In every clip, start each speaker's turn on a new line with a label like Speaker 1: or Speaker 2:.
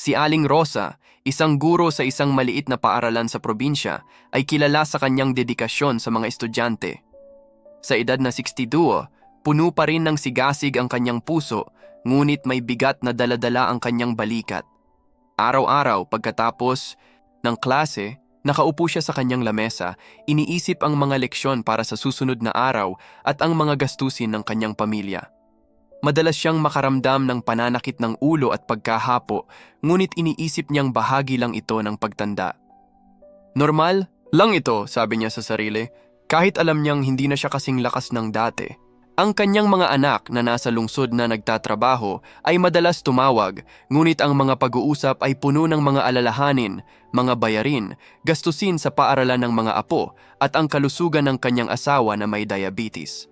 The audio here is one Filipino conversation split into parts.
Speaker 1: Si Aling Rosa, isang guro sa isang maliit na paaralan sa probinsya, ay kilala sa kanyang dedikasyon sa mga estudyante. Sa edad na 62, puno pa rin ng sigasig ang kanyang puso, ngunit may bigat na daladala ang kanyang balikat. Araw-araw pagkatapos ng klase, nakaupo siya sa kanyang lamesa, iniisip ang mga leksyon para sa susunod na araw at ang mga gastusin ng kanyang pamilya. Madalas siyang makaramdam ng pananakit ng ulo at pagkahapo, ngunit iniisip niyang bahagi lang ito ng pagtanda. Normal lang ito, sabi niya sa sarili, kahit alam niyang hindi na siya kasing lakas ng dati. Ang kanyang mga anak na nasa lungsod na nagtatrabaho ay madalas tumawag, ngunit ang mga pag-uusap ay puno ng mga alalahanin, mga bayarin, gastusin sa paaralan ng mga apo at ang kalusugan ng kanyang asawa na may diabetes.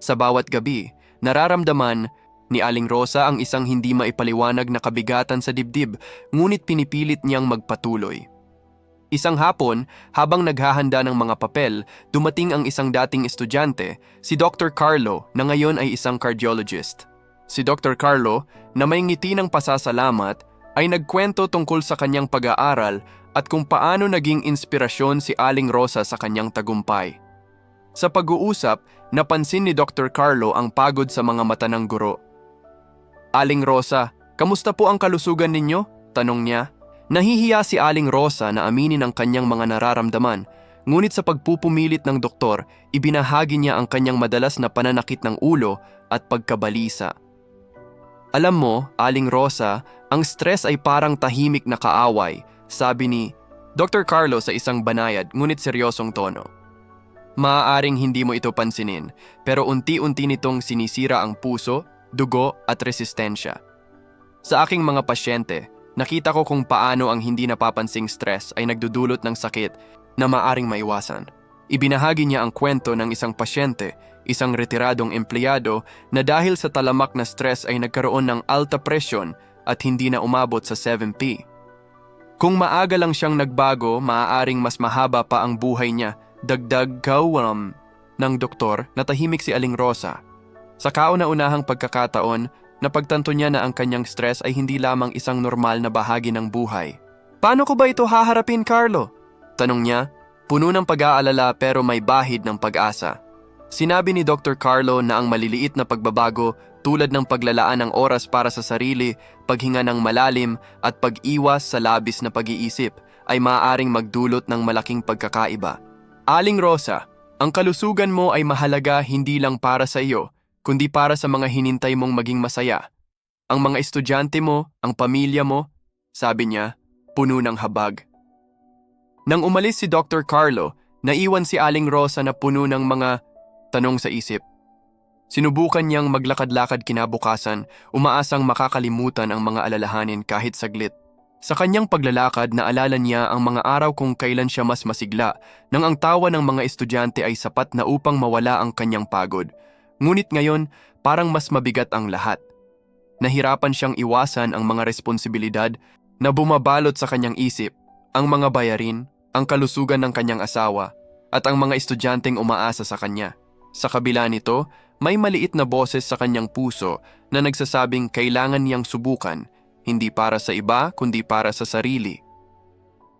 Speaker 1: Sa bawat gabi, nararamdaman ni Aling Rosa ang isang hindi maipaliwanag na kabigatan sa dibdib, ngunit pinipilit niyang magpatuloy. Isang hapon, habang naghahanda ng mga papel, dumating ang isang dating estudyante, si Dr. Carlo na ngayon ay isang cardiologist. Si Dr. Carlo, na may ngiti ng pasasalamat, ay nagkwento tungkol sa kanyang pag-aaral at kung paano naging inspirasyon si Aling Rosa sa kanyang tagumpay. Sa pag-uusap, napansin ni Dr. Carlo ang pagod sa mga mata ng guro. Aling Rosa, kamusta po ang kalusugan ninyo? Tanong niya. Nahihiya si Aling Rosa na aminin ang kanyang mga nararamdaman, ngunit sa pagpupumilit ng doktor, ibinahagi niya ang kanyang madalas na pananakit ng ulo at pagkabalisa. Alam mo, Aling Rosa, ang stress ay parang tahimik na kaaway, sabi ni Dr. Carlo sa isang banayad ngunit seryosong tono. Maaaring hindi mo ito pansinin, pero unti-unti nitong sinisira ang puso, dugo at resistensya. Sa aking mga pasyente, nakita ko kung paano ang hindi napapansing stress ay nagdudulot ng sakit na maaring maiwasan. Ibinahagi niya ang kwento ng isang pasyente, isang retiradong empleyado na dahil sa talamak na stress ay nagkaroon ng alta presyon at hindi na umabot sa 7P. Kung maaga lang siyang nagbago, maaaring mas mahaba pa ang buhay niya, dagdag kawam ng doktor na tahimik si Aling Rosa. Sa kauna-unahang pagkakataon, napagtanto niya na ang kanyang stress ay hindi lamang isang normal na bahagi ng buhay. Paano ko ba ito haharapin, Carlo? Tanong niya, puno ng pag-aalala pero may bahid ng pag-asa. Sinabi ni Dr. Carlo na ang maliliit na pagbabago tulad ng paglalaan ng oras para sa sarili, paghinga ng malalim at pag-iwas sa labis na pag-iisip ay maaaring magdulot ng malaking pagkakaiba. Aling Rosa, ang kalusugan mo ay mahalaga hindi lang para sa iyo, kundi para sa mga hinintay mong maging masaya. Ang mga estudyante mo, ang pamilya mo, sabi niya, puno ng habag. Nang umalis si Dr. Carlo, naiwan si Aling Rosa na puno ng mga tanong sa isip. Sinubukan niyang maglakad-lakad kinabukasan, umaasang makakalimutan ang mga alalahanin kahit saglit. Sa kanyang paglalakad, naalala niya ang mga araw kung kailan siya mas masigla, nang ang tawa ng mga estudyante ay sapat na upang mawala ang kanyang pagod. Ngunit ngayon, parang mas mabigat ang lahat. Nahirapan siyang iwasan ang mga responsibilidad na bumabalot sa kanyang isip, ang mga bayarin, ang kalusugan ng kanyang asawa, at ang mga estudyanteng umaasa sa kanya. Sa kabila nito, may maliit na boses sa kanyang puso na nagsasabing kailangan niyang subukan, hindi para sa iba kundi para sa sarili.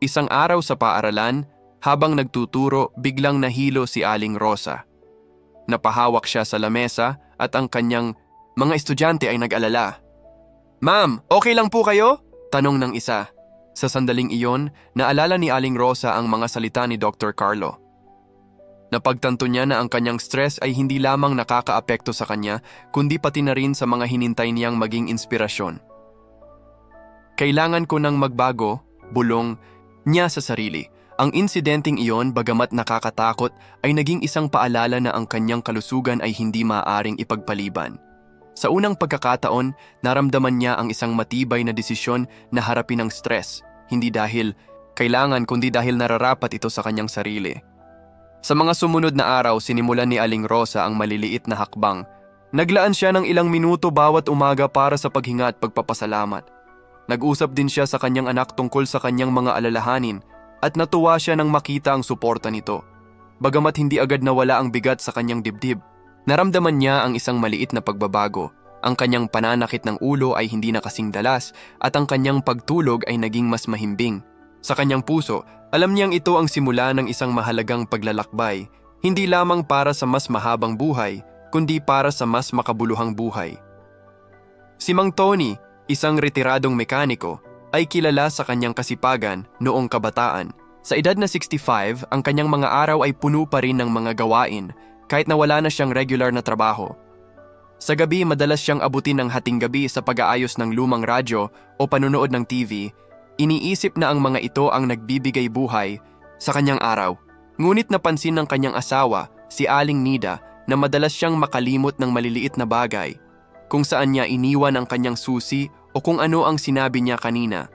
Speaker 1: Isang araw sa paaralan, habang nagtuturo, biglang nahilo si Aling Rosa. Napahawak siya sa lamesa at ang kanyang mga estudyante ay nag-alala. Ma'am, okay lang po kayo? Tanong ng isa. Sa sandaling iyon, naalala ni Aling Rosa ang mga salita ni Dr. Carlo. Napagtanto niya na ang kanyang stress ay hindi lamang nakakaapekto sa kanya, kundi pati na rin sa mga hinintay niyang maging inspirasyon. Kailangan ko nang magbago, bulong niya sa sarili. Ang insidenteng iyon, bagamat nakakatakot, ay naging isang paalala na ang kanyang kalusugan ay hindi maaaring ipagpaliban. Sa unang pagkakataon, naramdaman niya ang isang matibay na desisyon na harapin ang stress, hindi dahil kailangan kundi dahil nararapat ito sa kanyang sarili. Sa mga sumunod na araw, sinimulan ni Aling Rosa ang maliliit na hakbang. Naglaan siya ng ilang minuto bawat umaga para sa paghinga at pagpapasalamat. Nag-usap din siya sa kanyang anak tungkol sa kanyang mga alalahanin at natuwa siya nang makita ang suporta nito. Bagamat hindi agad nawala ang bigat sa kanyang dibdib, naramdaman niya ang isang maliit na pagbabago. Ang kanyang pananakit ng ulo ay hindi na kasing dalas at ang kanyang pagtulog ay naging mas mahimbing. Sa kanyang puso, alam niyang ito ang simula ng isang mahalagang paglalakbay, hindi lamang para sa mas mahabang buhay, kundi para sa mas makabuluhang buhay. Si Mang Tony, isang retiradong mekaniko, ay kilala sa kanyang kasipagan noong kabataan. Sa edad na 65, ang kanyang mga araw ay puno pa rin ng mga gawain kahit na wala na siyang regular na trabaho. Sa gabi, madalas siyang abutin ng hating gabi sa pag-aayos ng lumang radyo o panunood ng TV. Iniisip na ang mga ito ang nagbibigay buhay sa kanyang araw. Ngunit napansin ng kanyang asawa, si Aling Nida, na madalas siyang makalimot ng maliliit na bagay, kung saan niya iniwan ang kanyang susi o kung ano ang sinabi niya kanina.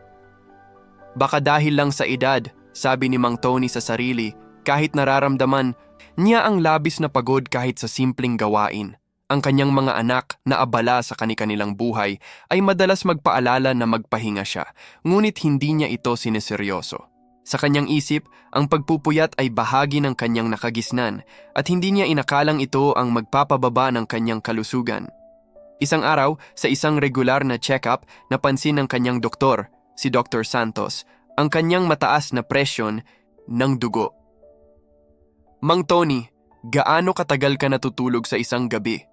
Speaker 1: Baka dahil lang sa edad, sabi ni Mang Tony sa sarili, kahit nararamdaman niya ang labis na pagod kahit sa simpleng gawain. Ang kanyang mga anak na abala sa kani-kanilang buhay ay madalas magpaalala na magpahinga siya, ngunit hindi niya ito sineseryoso. Sa kanyang isip, ang pagpupuyat ay bahagi ng kanyang nakagisnan at hindi niya inakalang ito ang magpapababa ng kanyang kalusugan. Isang araw, sa isang regular na check-up, napansin ng kanyang doktor, si Dr. Santos, ang kanyang mataas na presyon ng dugo. Mang Tony, gaano katagal ka natutulog sa isang gabi?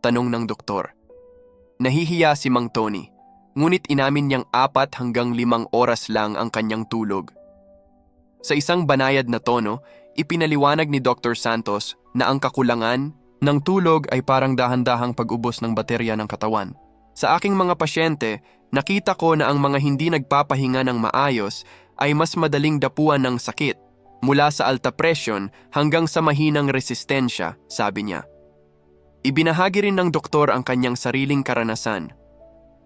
Speaker 1: Tanong ng doktor. Nahihiya si Mang Tony, ngunit inamin niyang apat hanggang limang oras lang ang kanyang tulog. Sa isang banayad na tono, ipinaliwanag ni Dr. Santos na ang kakulangan ng tulog ay parang dahan-dahang pag-ubos ng baterya ng katawan. Sa aking mga pasyente, nakita ko na ang mga hindi nagpapahinga ng maayos ay mas madaling dapuan ng sakit mula sa alta presyon hanggang sa mahinang resistensya, sabi niya. Ibinahagi rin ng doktor ang kanyang sariling karanasan.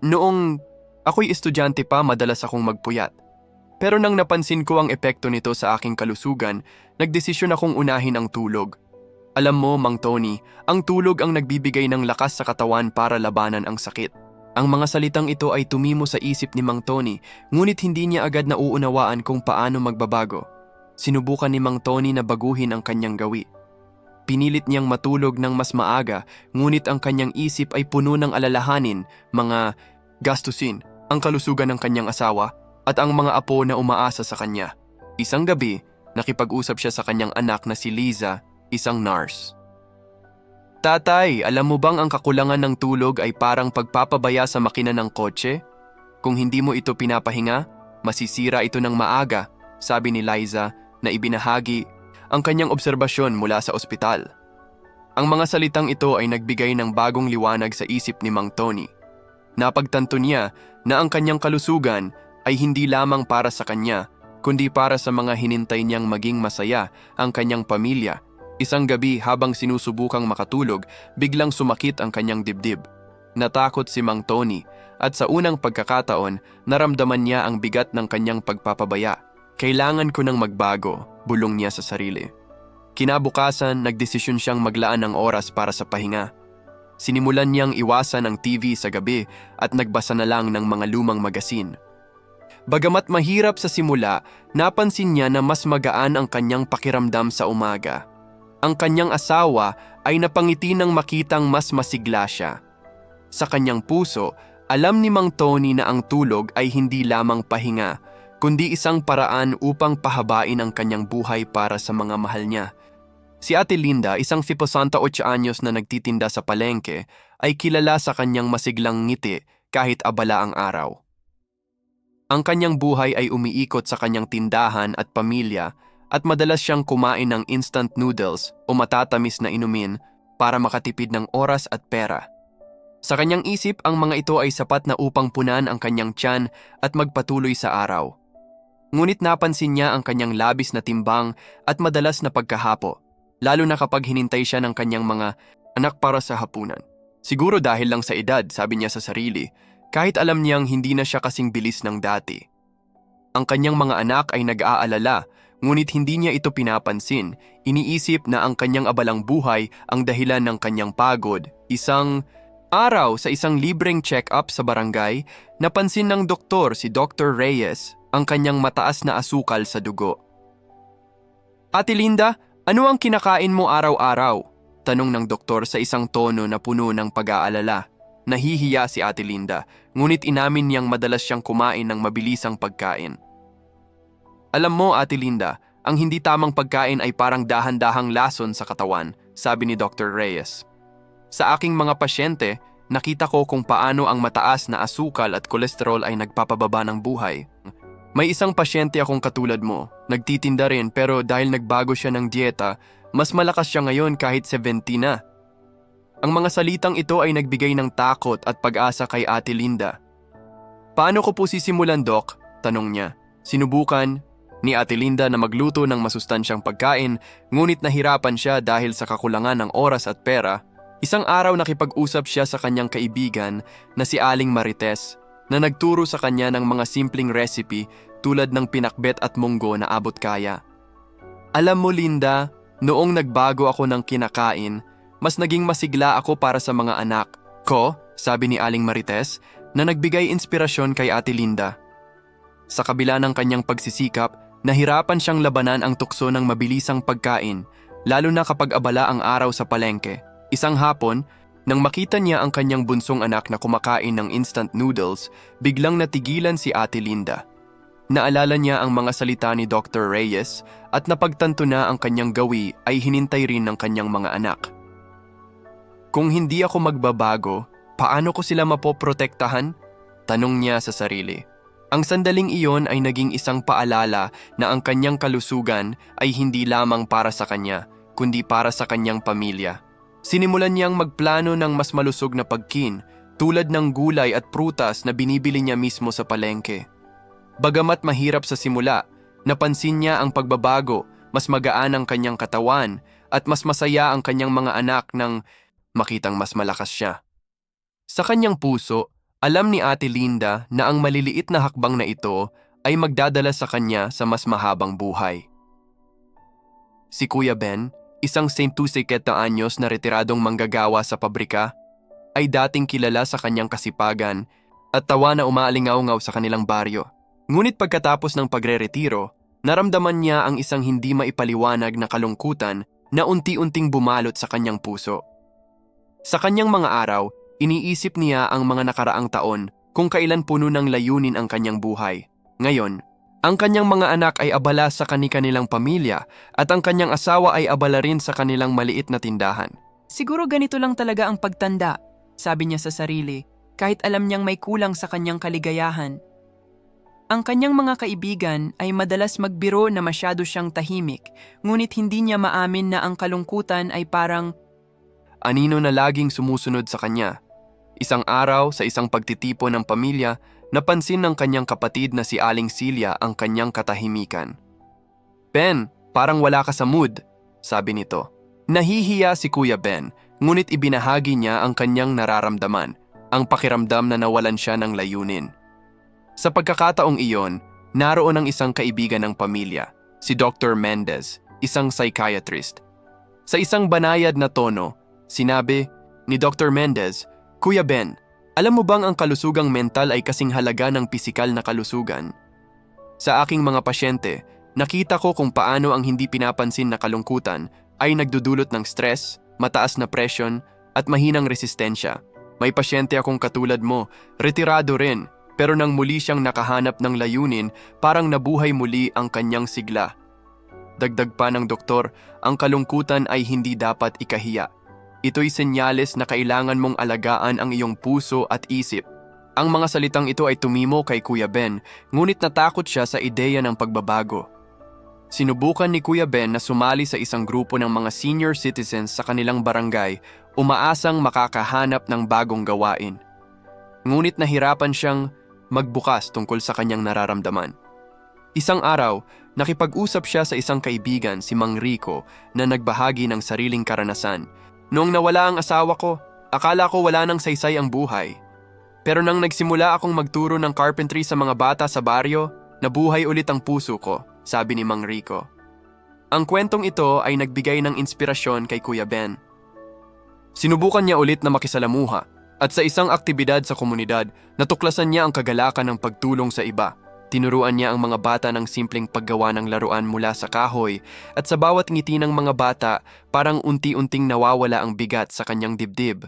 Speaker 1: Noong ako'y estudyante pa, madalas akong magpuyat. Pero nang napansin ko ang epekto nito sa aking kalusugan, nagdesisyon akong unahin ang tulog. Alam mo, Mang Tony, ang tulog ang nagbibigay ng lakas sa katawan para labanan ang sakit. Ang mga salitang ito ay tumimo sa isip ni Mang Tony, ngunit hindi niya agad nauunawaan kung paano magbabago. Sinubukan ni Mang Tony na baguhin ang kanyang gawi. Pinilit niyang matulog ng mas maaga, ngunit ang kanyang isip ay puno ng alalahanin, mga gastusin, ang kalusugan ng kanyang asawa, at ang mga apo na umaasa sa kanya. Isang gabi, nakipag-usap siya sa kanyang anak na si Liza, isang nurse. Tatay, alam mo bang ang kakulangan ng tulog ay parang pagpapabaya sa makina ng kotse? Kung hindi mo ito pinapahinga, masisira ito ng maaga, sabi ni Liza na ibinahagi ang kanyang obserbasyon mula sa ospital. Ang mga salitang ito ay nagbigay ng bagong liwanag sa isip ni Mang Tony. Napagtanto niya na ang kanyang kalusugan ay hindi lamang para sa kanya, kundi para sa mga hinintay niyang maging masaya ang kanyang pamilya. Isang gabi habang sinusubukang makatulog, biglang sumakit ang kanyang dibdib. Natakot si Mang Tony at sa unang pagkakataon, naramdaman niya ang bigat ng kanyang pagpapabaya. Kailangan ko nang magbago, bulong niya sa sarili. Kinabukasan, nagdesisyon siyang maglaan ng oras para sa pahinga. Sinimulan niyang iwasan ang TV sa gabi at nagbasa na lang ng mga lumang magasin. Bagamat mahirap sa simula, napansin niya na mas magaan ang kanyang pakiramdam sa umaga. Ang kanyang asawa ay napangiti nang makitang mas masigla siya. Sa kanyang puso, alam ni Mang Tony na ang tulog ay hindi lamang pahinga, kundi isang paraan upang pahabain ang kanyang buhay para sa mga mahal niya. Si Ate Linda, isang 58 anyos na nagtitinda sa palengke, ay kilala sa kanyang masiglang ngiti kahit abala ang araw. Ang kanyang buhay ay umiikot sa kanyang tindahan at pamilya at madalas siyang kumain ng instant noodles o matatamis na inumin para makatipid ng oras at pera. Sa kanyang isip, ang mga ito ay sapat na upang punan ang kanyang tiyan at magpatuloy sa araw. Ngunit napansin niya ang kanyang labis na timbang at madalas na pagkahapo, lalo na kapag hinintay siya ng kanyang mga anak para sa hapunan. Siguro dahil lang sa edad, sabi niya sa sarili, kahit alam niyang hindi na siya kasing bilis ng dati. Ang kanyang mga anak ay nag-aalala Ngunit hindi niya ito pinapansin. Iniisip na ang kanyang abalang buhay ang dahilan ng kanyang pagod. Isang araw sa isang libreng check-up sa barangay, napansin ng doktor si Dr. Reyes ang kanyang mataas na asukal sa dugo. Ate Linda, ano ang kinakain mo araw-araw? Tanong ng doktor sa isang tono na puno ng pag-aalala. Nahihiya si Ate Linda, ngunit inamin niyang madalas siyang kumain ng mabilisang pagkain. Alam mo, Ate Linda, ang hindi tamang pagkain ay parang dahan-dahang lason sa katawan, sabi ni Dr. Reyes. Sa aking mga pasyente, nakita ko kung paano ang mataas na asukal at kolesterol ay nagpapababa ng buhay. May isang pasyente akong katulad mo, nagtitinda rin pero dahil nagbago siya ng dieta, mas malakas siya ngayon kahit 70 na. Ang mga salitang ito ay nagbigay ng takot at pag-asa kay Ate Linda. Paano ko po sisimulan, Doc? Tanong niya. Sinubukan ni Ate Linda na magluto ng masustansyang pagkain, ngunit nahirapan siya dahil sa kakulangan ng oras at pera. Isang araw nakipag-usap siya sa kanyang kaibigan na si Aling Marites na nagturo sa kanya ng mga simpleng recipe tulad ng pinakbet at munggo na abot kaya. Alam mo Linda, noong nagbago ako ng kinakain, mas naging masigla ako para sa mga anak ko, sabi ni Aling Marites, na nagbigay inspirasyon kay Ate Linda. Sa kabila ng kanyang pagsisikap, nahirapan siyang labanan ang tukso ng mabilisang pagkain, lalo na kapag abala ang araw sa palengke. Isang hapon, nang makita niya ang kanyang bunsong anak na kumakain ng instant noodles, biglang natigilan si Ate Linda. Naalala niya ang mga salita ni Dr. Reyes at napagtanto na ang kanyang gawi ay hinintay rin ng kanyang mga anak. Kung hindi ako magbabago, paano ko sila mapoprotektahan? Tanong niya sa sarili. Ang sandaling iyon ay naging isang paalala na ang kanyang kalusugan ay hindi lamang para sa kanya, kundi para sa kanyang pamilya. Sinimulan niyang magplano ng mas malusog na pagkin, tulad ng gulay at prutas na binibili niya mismo sa palengke. Bagamat mahirap sa simula, napansin niya ang pagbabago, mas magaan ang kanyang katawan, at mas masaya ang kanyang mga anak nang makitang mas malakas siya. Sa kanyang puso, alam ni Ate Linda na ang maliliit na hakbang na ito ay magdadala sa kanya sa mas mahabang buhay. Si Kuya Ben, isang St. Tusiket na anyos na retiradong manggagawa sa pabrika, ay dating kilala sa kanyang kasipagan at tawa na umaalingaw-ngaw sa kanilang baryo. Ngunit pagkatapos ng pagre-retiro, naramdaman niya ang isang hindi maipaliwanag na kalungkutan na unti-unting bumalot sa kanyang puso. Sa kanyang mga araw, iniisip niya ang mga nakaraang taon kung kailan puno ng layunin ang kanyang buhay. Ngayon, ang kanyang mga anak ay abala sa kani-kanilang pamilya at ang kanyang asawa ay abala rin sa kanilang maliit na tindahan.
Speaker 2: Siguro ganito lang talaga ang pagtanda, sabi niya sa sarili, kahit alam niyang may kulang sa kanyang kaligayahan. Ang kanyang mga kaibigan ay madalas magbiro na masyado siyang tahimik, ngunit hindi niya maamin na ang kalungkutan ay parang
Speaker 1: Anino na laging sumusunod sa kanya. Isang araw sa isang pagtitipo ng pamilya, napansin ng kanyang kapatid na si Aling Silya ang kanyang katahimikan. Ben, parang wala ka sa mood, sabi nito. Nahihiya si Kuya Ben, ngunit ibinahagi niya ang kanyang nararamdaman, ang pakiramdam na nawalan siya ng layunin. Sa pagkakataong iyon, naroon ang isang kaibigan ng pamilya, si Dr. Mendez, isang psychiatrist. Sa isang banayad na tono, sinabi ni Dr. Mendez, Kuya Ben, alam mo bang ang kalusugang mental ay kasing halaga ng pisikal na kalusugan? Sa aking mga pasyente, nakita ko kung paano ang hindi pinapansin na kalungkutan ay nagdudulot ng stress, mataas na presyon, at mahinang resistensya. May pasyente akong katulad mo, retirado rin, pero nang muli siyang nakahanap ng layunin, parang nabuhay muli ang kanyang sigla. Dagdag pa ng doktor, ang kalungkutan ay hindi dapat ikahiya. Ito'y senyales na kailangan mong alagaan ang iyong puso at isip. Ang mga salitang ito ay tumimo kay Kuya Ben, ngunit natakot siya sa ideya ng pagbabago. Sinubukan ni Kuya Ben na sumali sa isang grupo ng mga senior citizens sa kanilang barangay, umaasang makakahanap ng bagong gawain. Ngunit nahirapan siyang magbukas tungkol sa kanyang nararamdaman. Isang araw, nakipag-usap siya sa isang kaibigan si Mang Rico na nagbahagi ng sariling karanasan. Noong nawala ang asawa ko, akala ko wala nang saysay ang buhay. Pero nang nagsimula akong magturo ng carpentry sa mga bata sa baryo, nabuhay ulit ang puso ko, sabi ni Mang Rico. Ang kwentong ito ay nagbigay ng inspirasyon kay Kuya Ben. Sinubukan niya ulit na makisalamuha at sa isang aktibidad sa komunidad, natuklasan niya ang kagalakan ng pagtulong sa iba. Tinuruan niya ang mga bata ng simpleng paggawa ng laruan mula sa kahoy at sa bawat ngiti ng mga bata, parang unti-unting nawawala ang bigat sa kanyang dibdib.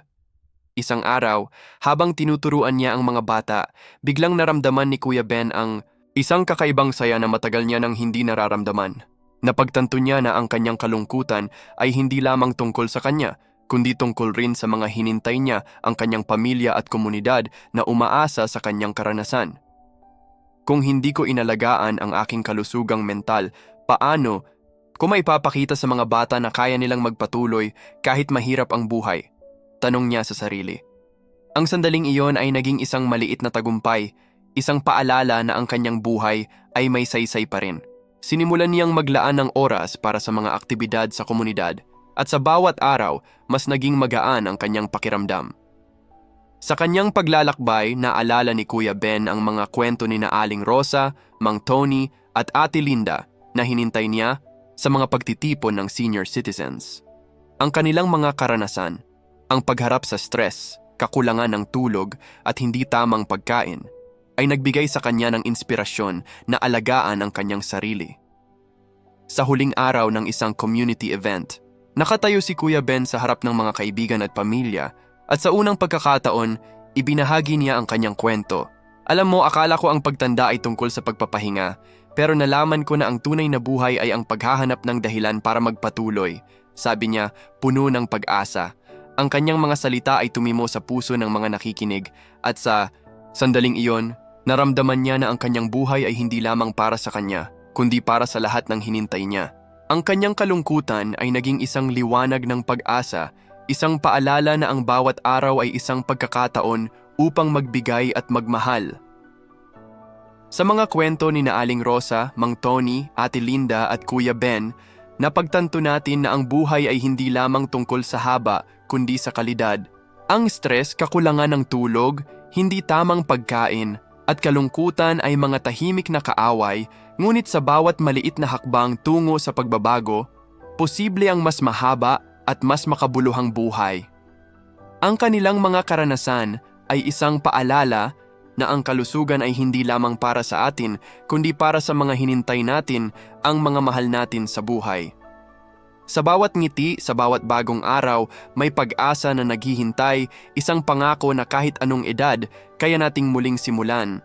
Speaker 1: Isang araw, habang tinuturuan niya ang mga bata, biglang naramdaman ni Kuya Ben ang isang kakaibang saya na matagal niya nang hindi nararamdaman. Napagtanto niya na ang kanyang kalungkutan ay hindi lamang tungkol sa kanya, kundi tungkol rin sa mga hinintay niya ang kanyang pamilya at komunidad na umaasa sa kanyang karanasan. Kung hindi ko inalagaan ang aking kalusugang mental, paano kung maipapakita sa mga bata na kaya nilang magpatuloy kahit mahirap ang buhay? Tanong niya sa sarili. Ang sandaling iyon ay naging isang maliit na tagumpay, isang paalala na ang kanyang buhay ay may saysay pa rin. Sinimulan niyang maglaan ng oras para sa mga aktibidad sa komunidad at sa bawat araw mas naging magaan ang kanyang pakiramdam. Sa kanyang paglalakbay, naalala ni Kuya Ben ang mga kwento ni na Aling Rosa, Mang Tony at Ate Linda na hinintay niya sa mga pagtitipon ng senior citizens. Ang kanilang mga karanasan, ang pagharap sa stress, kakulangan ng tulog at hindi tamang pagkain, ay nagbigay sa kanya ng inspirasyon na alagaan ang kanyang sarili. Sa huling araw ng isang community event, nakatayo si Kuya Ben sa harap ng mga kaibigan at pamilya at sa unang pagkakataon, ibinahagi niya ang kanyang kwento. Alam mo, akala ko ang pagtanda ay tungkol sa pagpapahinga, pero nalaman ko na ang tunay na buhay ay ang paghahanap ng dahilan para magpatuloy. Sabi niya, puno ng pag-asa. Ang kanyang mga salita ay tumimo sa puso ng mga nakikinig at sa sandaling iyon, naramdaman niya na ang kanyang buhay ay hindi lamang para sa kanya, kundi para sa lahat ng hinintay niya. Ang kanyang kalungkutan ay naging isang liwanag ng pag-asa Isang paalala na ang bawat araw ay isang pagkakataon upang magbigay at magmahal. Sa mga kwento ni na Aling Rosa, Mang Tony, Ate Linda at Kuya Ben, napagtanto natin na ang buhay ay hindi lamang tungkol sa haba kundi sa kalidad. Ang stress, kakulangan ng tulog, hindi tamang pagkain, at kalungkutan ay mga tahimik na kaaway, ngunit sa bawat maliit na hakbang tungo sa pagbabago, posible ang mas mahaba at mas makabuluhang buhay. Ang kanilang mga karanasan ay isang paalala na ang kalusugan ay hindi lamang para sa atin, kundi para sa mga hinintay natin, ang mga mahal natin sa buhay. Sa bawat ngiti, sa bawat bagong araw, may pag-asa na naghihintay, isang pangako na kahit anong edad, kaya nating muling simulan.